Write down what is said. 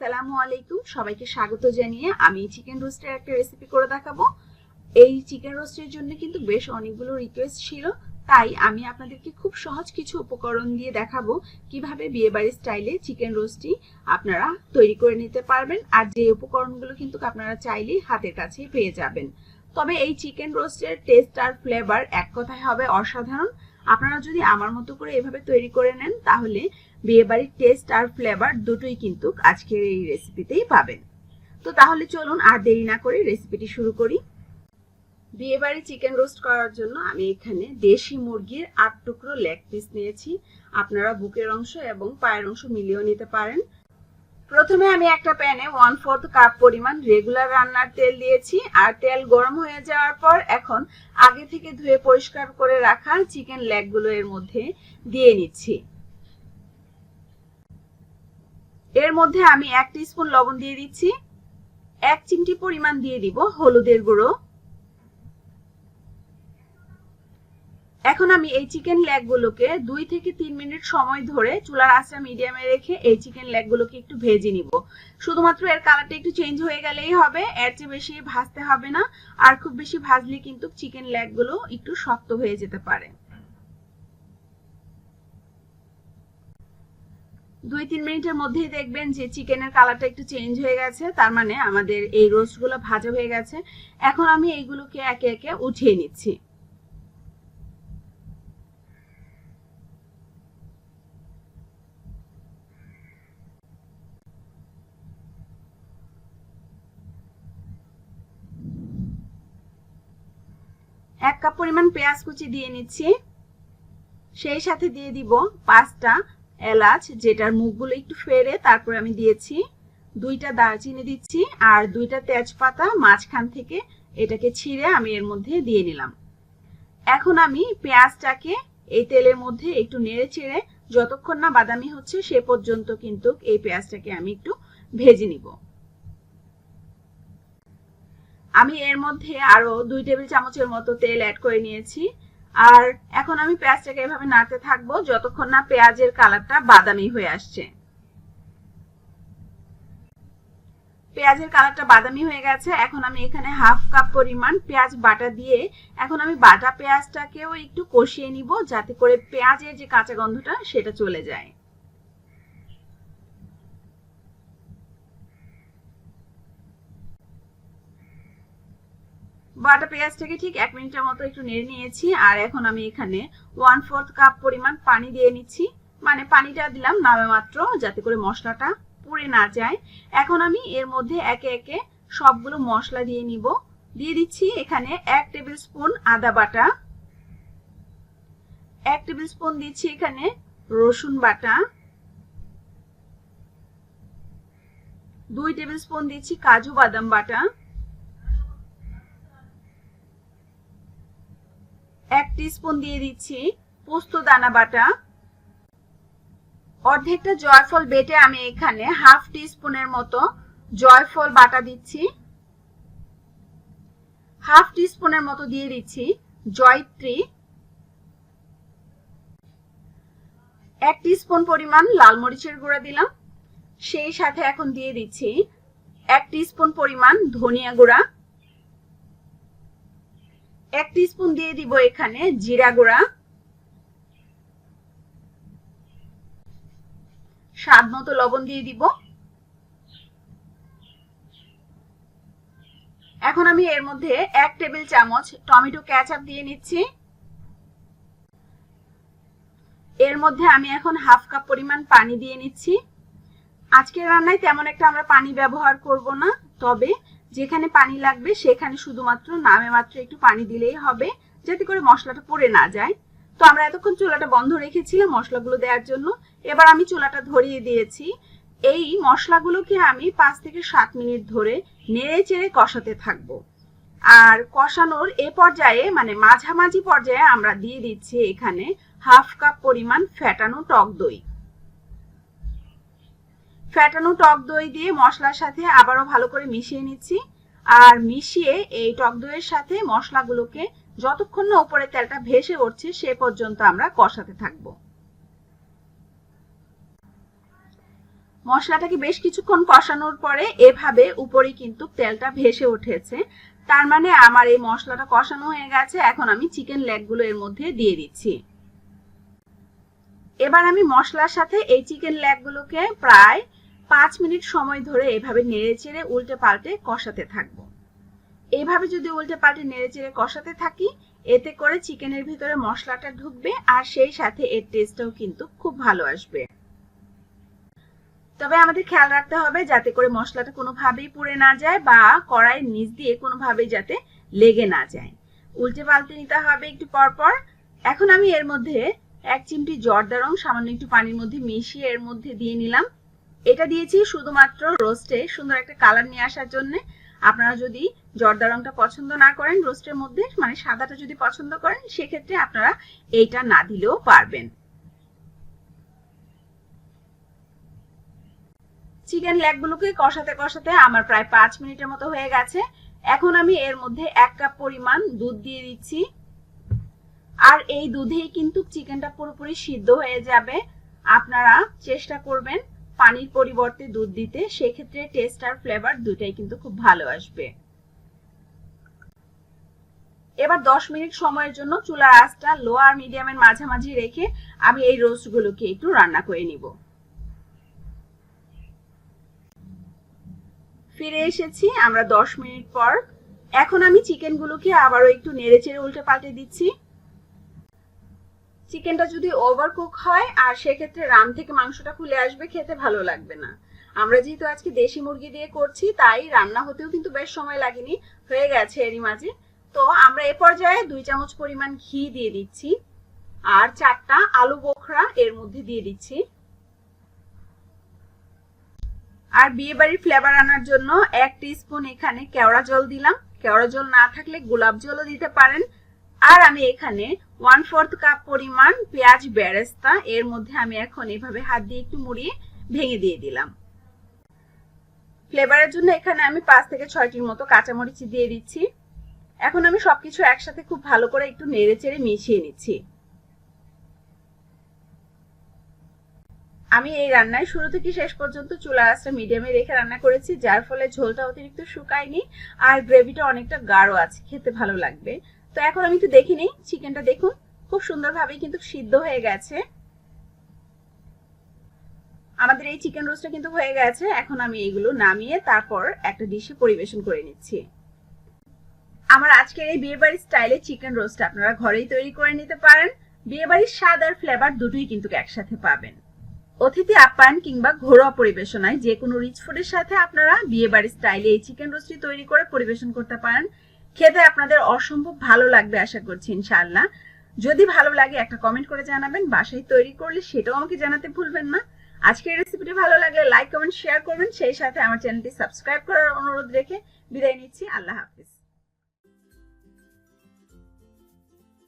আসসালামু আলাইকুম। সবাইকে স্বাগত জানিয়ে আমি চিকেন রোস্টের একটা রেসিপি করে দেখাবো। এই চিকেন রোস্টের জন্য কিন্তু বেশ অনেকগুলো রিকোয়েস্ট ছিল, তাই আমি আপনাদেরকে খুব সহজ কিছু উপকরণ দিয়ে দেখাবো কীভাবে বিয়েবাড়ির স্টাইলে চিকেন রোস্টটি আপনারা তৈরি করে নিতে পারবেন আর যে উপকরণগুলো কিন্তু আপনারা চাইলেই হাতের কাছেই পেয়ে যাবেন। তবে এই চিকেন রোস্টের টেস্ট আর ফ্লেভার এক কথায় হবে অসাধারণ। আপনারা যদি আমার মতো করে এভাবে তৈরি করে নেন, তাহলে বিয়েবাড়ির টেস্ট আর ফ্লেভার দুটোই কিন্তু আজকের এই রেসিপিতেই পাবেন। তো তাহলে চলুন আর দেরি না করে রেসিপিটি শুরু করি। বিয়েবাড়ি চিকেন রোস্ট করার জন্য আমি এখানে দেশি মুরগির আট টুকরো লেগ পিস নিয়েছি। আপনারা বুকের অংশ এবং পায়ের অংশ মিলিয়েও নিতে পারেন। প্রথমে আমি একটা প্যানে ওয়ান ফোর্থ কাপ পরিমাণ রেগুলার রান্নার তেল দিয়েছি আর তেল গরম হয়ে যাওয়ার পর এখন আগে থেকে ধুয়ে পরিষ্কার করে রাখা চিকেন লেগগুলো এর মধ্যে দিয়ে নিচ্ছি। এর মধ্যে আমি এক স্পুন লবণ দিয়ে দিচ্ছি। এক চিমটি পরিমাণ দিয়ে দিব হলুদের গুঁড়ো। এখন আমি এই চিকেন লেগগুলোকে দুই থেকে তিন মিনিট সময় ধরে চুলার আঁচটা মিডিয়ামে রেখে এই চিকেন লেগগুলোকে একটু ভেজে নিব। শুধুমাত্র এর কালারটা একটু চেঞ্জ হয়ে গেলেই হবে, এর চেয়ে বেশি ভাজতে হবে না। আর খুব বেশি ভাজলে কিন্তু চিকেন লেগগুলো একটু শক্ত হয়ে যেতে পারে। দুই তিন মিনিটের মধ্যেই দেখবেন যে চিকেনের কালারটা একটু চেঞ্জ হয়ে গেছে। তার মানে আমাদের এই রোস্টগুলো ভাজা হয়ে গেছে। এখন আমি এইগুলোকে একে একে উঠিয়ে নিচ্ছি। এক কাপ পরিমাণ পেঁয়াজ কুচি দিয়ে নিচ্ছি। সেই সাথে দিয়ে দিব পাঁচটা এলাচ, যেটার মুখগুলো একটু ফেরে তারপরে আমি দিয়েছি দুইটা দারচিনি দিচ্ছি আর দুইটা তেজপাতা মাঝখান থেকে এটাকে ছিঁড়ে আমি এর মধ্যে দিয়ে নিলাম। এখন আমি পেঁয়াজটাকে এই তেলের মধ্যে একটু নেড়ে চেড়ে যতক্ষণ না বাদামি হচ্ছে সে পর্যন্ত কিন্তু এই পেঁয়াজটাকে আমি একটু ভেজে নিব। আমি এর মধ্যে আরও দুই টেবিল চামচের মতো তেল অ্যাড করে নিয়েছি। আর এখন আমি পেঁয়াজটাকে এভাবে নাড়তে থাকব যতক্ষণ না পেঁয়াজের কালারটা বাদামি হয়ে আসছে। পেঁয়াজের কালারটা বাদামি হয়ে গেছে, এখন আমি এখানে হাফ কাপ পরিমাণ পেঁয়াজ বাটা দিয়ে এখন আমি বাটা পেঁয়াজটাকেও একটু কষিয়ে নিব যাতে করে পেঁয়াজের যে কাঁচা গন্ধটা সেটা চলে যায়। বাটা পেঁয়াজটাকে ঠিক এক মিনিটের মতো একটু নেড়ে নিয়েছি, আর এখন আমি এখানে ওয়ান ফোর্থ কাপ পরিমাণ পানি দিয়ে নিচ্ছি। মানে পানিটা দিলাম নামে মাত্র, যাতে করে মশলাটা পুড়ে না যায়। এখন আমি এর মধ্যে একে একে সবগুলো মশলা দিয়ে নিব। দিয়ে দিচ্ছি এখানে এক টেবিল স্পুন আদা বাটা। এক টেবিল স্পুন দিচ্ছি এখানে রসুন বাটা। দুই টেবিল স্পুন দিচ্ছি কাজু বাদাম বাটা। এক স্পুন দিয়ে দিচ্ছি, পোস্ত, দানা বাটা। অর্ধেকটা জয়ফল বেটে আমি এখানে হাফ টি স্পুনের মতো জয়ফল বাটা দিচ্ছি। হাফ টি স্পুনের মতো দিয়ে দিচ্ছি জয়ত্রী। এক স্পুন পরিমাণ লাল মরিচের গুঁড়া দিলাম। সেই সাথে এখন দিয়ে দিচ্ছি এক স্পুন পরিমাণ ধনিয়া গুঁড়া। এক স্পুন দিয়ে দিব এখানে জিরা গুঁড়া। স্বাদ মতো লবণ দিয়ে দিব। এখন আমি এর মধ্যে এক টেবিল চামচ টমেটো ক্যাচআপ দিয়ে নিচ্ছি। এর মধ্যে আমি এখন হাফ কাপ পরিমাণ পানি দিয়ে নিচ্ছি। আজকের রান্নায় তেমন একটা আমরা পানি ব্যবহার করব না, তবে যেখানে পানি লাগবে সেখানে শুধুমাত্র নামে মাত্র একটু পানি দিলেই হবে, যাতে করে মশলাটা পড়ে না যায়। তো আমরা এতক্ষণ চুলাটা বন্ধ রেখেছিলাম মশলাগুলো দেওয়ার জন্য। এবার আমি চুলাটা ধরিয়ে দিয়েছি। এই মশলাগুলোকে আমি পাঁচ থেকে সাত মিনিট ধরে নেড়ে চেড়ে কষাতে থাকব। আর কষানোর এ পর্যায়ে মানে মাঝামাঝি পর্যায়ে আমরা দিয়ে দিচ্ছি এখানে হাফ কাপ পরিমাণ ফ্যাটানো টক দই। ফ্যাটানো টক দই দিয়ে মশলার সাথে আবারও ভালো করে মিশিয়ে নিচ্ছি। আর মিশিয়ে এই টক দইয়ের সাথে মশলাগুলোকে যতক্ষণ না উপরে তেলটা ভেসে উঠছে, সে পর্যন্ত আমরা কষাতে থাকব। মশলাটাকে বেশ কিছুক্ষণ কষানোর পরে এভাবে উপরে কিন্তু তেলটা ভেসে উঠেছে। তার মানে আমার এই মশলাটা কষানো হয়ে গেছে, এখন আমি চিকেন লেগগুলো এর মধ্যে দিয়ে দিচ্ছি। এবার আমি মশলার সাথে এই চিকেন লেগগুলোকে প্রায় পাঁচ মিনিট সময় ধরে এভাবে নেড়ে চেড়ে উল্টে পাল্টে কষাতে থাকব। এইভাবে যদি উল্টে পাল্টে নেড়ে চেড়ে কষাতে থাকি, এতে করে চিকেনের ভিতরে মশলাটা ঢুকবে আর সেই সাথে এর টেস্টটাও কিন্তু খুব ভালো আসবে। তবে আমাদের খেয়াল রাখতে হবে যাতে করে মশলাটা কোনোভাবেই পুড়ে না যায় বা কড়াইয়ের নিচ দিয়ে কোনোভাবেই যাতে লেগে না যায়। উল্টে পাল্টে নিতে হবে একটু পরপর। এখন আমি এর মধ্যে এক চিমটি জর্দা রং, সামান্য একটু পানির মধ্যে মিশিয়ে এর মধ্যে দিয়ে নিলাম। এটা দিয়েছি শুধুমাত্র রোস্টে সুন্দর একটা কালার নিয়ে আসার জন্য। আপনারা যদি জর্দা রংটা পছন্দ না করেন রোস্টের মধ্যে মানে সাদাটা যদি পছন্দ করেন, সেক্ষেত্রে আপনারা এইটা না দিলেও পারবেন। চিকেন লেগগুলোকে কষাতে কষাতে আমার প্রায় পাঁচ মিনিটের মতো হয়ে গেছে। এখন আমি এর মধ্যে এক কাপ পরিমাণ দুধ দিয়ে দিচ্ছি। আর এই দুধেই কিন্তু চিকেনটা পুরোপুরি সিদ্ধ হয়ে যাবে। আপনারা চেষ্টা করবেন পানির পরিবর্তে দুধ দিতে। সেক্ষেত্রে টেস্ট আর ফ্লেভার দুটাই কিন্তু খুব ভালো আসবে। এবার দশ মিনিট সময়ের জন্য চুলার আঁচটা লো আর মিডিয়ামের মাঝামাঝি রেখে আমি এই রোস্টগুলোকে একটু রান্না করে নিব। ফিরে এসেছি আমরা দশ মিনিট পর। এখন আমি চিকেনগুলোকে আবারও একটু নেড়ে চেড়ে উল্টে পাল্টে দিচ্ছি। চিকেনটা যদি ওভার কুক হয়, আর সেক্ষেত্রে রান থেকে মাংসটা খুলে আসবে, খেতে ভালো লাগবে না। আমরা যেহেতু আজকে দেশি মুরগি দিয়ে করছি, তাই রান্না হতেও কিন্তু বেশ সময় লাগেনি, হয়ে গেছে এরই মাঝে। তো আমরা এ পর্যায়ে দুই চামচ পরিমাণ ঘি দিয়ে দিচ্ছি, আর চারটা আলু বোখরা এর মধ্যে দিয়ে দিচ্ছি। আর বিয়ে বাড়ির ফ্লেভার আনার জন্য এক স্পুন এখানে কেওড়া জল দিলাম। কেওড়া জল না থাকলে গোলাপ জলও দিতে পারেন। আর আমি এখানে ওয়ান ফোর্থ কাপ পরিমাণ পেঁয়াজ বেরেস্তা, এর মধ্যে আমি এখন এভাবে হাত দিয়ে একটু মুড়িয়ে ভেঙে দিয়ে দিলাম। ফ্লেভারের জন্য এখানে আমি পাঁচ থেকে ছয়টির মতো কাঁচামরিচ দিয়ে দিচ্ছি। এখন আমি সবকিছু একসাথে খুব ভালো করে একটু নেড়ে চেড়ে মিশিয়ে নিচ্ছি। আমি এই রান্নায় শুরু থেকে শেষ পর্যন্ত চুলা আঁচটা মিডিয়ামে রেখে রান্না করেছি, যার ফলে ঝোলটা অতিরিক্ত শুকায়নি, আর গ্রেভিটা অনেকটা গাঢ় আছে, খেতে ভালো লাগবে। তো এখন আমি একটু দেখে নিই চিকেনটা দেখুন। খুব সুন্দরভাবে কিন্তু সিদ্ধ হয়ে গেছে। আমাদের এই চিকেন রোস্টটা কিন্তু হয়ে গেছে। এখন আমি এগুলো নামিয়ে তারপর একটা ডিশে পরিবেশন করে নিচ্ছি। আমার আজকের এই বিয়ে বাড়ির স্টাইলে চিকেন রোস্ট আপনারা ঘরেই তৈরি করে নিতে পারেন। বিয়ে বাড়ির স্বাদ আর ফ্লেভার দুটোই কিন্তু একসাথে পাবেন। অতিথি আপ্যায়ন কিংবা ঘরোয়া পরিবেশনায় যে কোনো রিচ ফুডের সাথে আপনারা বিয়ে বাড়ির স্টাইলে এই চিকেন রোস্টটি তৈরি করে পরিবেশন করতে পারেন। খেতে আপনাদের অসম্ভব ভালো লাগবে আশা করছি, ইনশাআল্লাহ। যদি ভালো লাগে একটা কমেন্ট করে জানাবেন, বাসায় তৈরি করলে সেটাও আমাকে জানাতে ভুলবেন না। আজকের রেসিপিটি ভালো লাগলে লাইক কমেন্ট শেয়ার করবেন। সেই সাথে আমার চ্যানেলটি সাবস্ক্রাইব করার অনুরোধ রেখে বিদায় নিচ্ছি। আল্লাহ হাফিজ।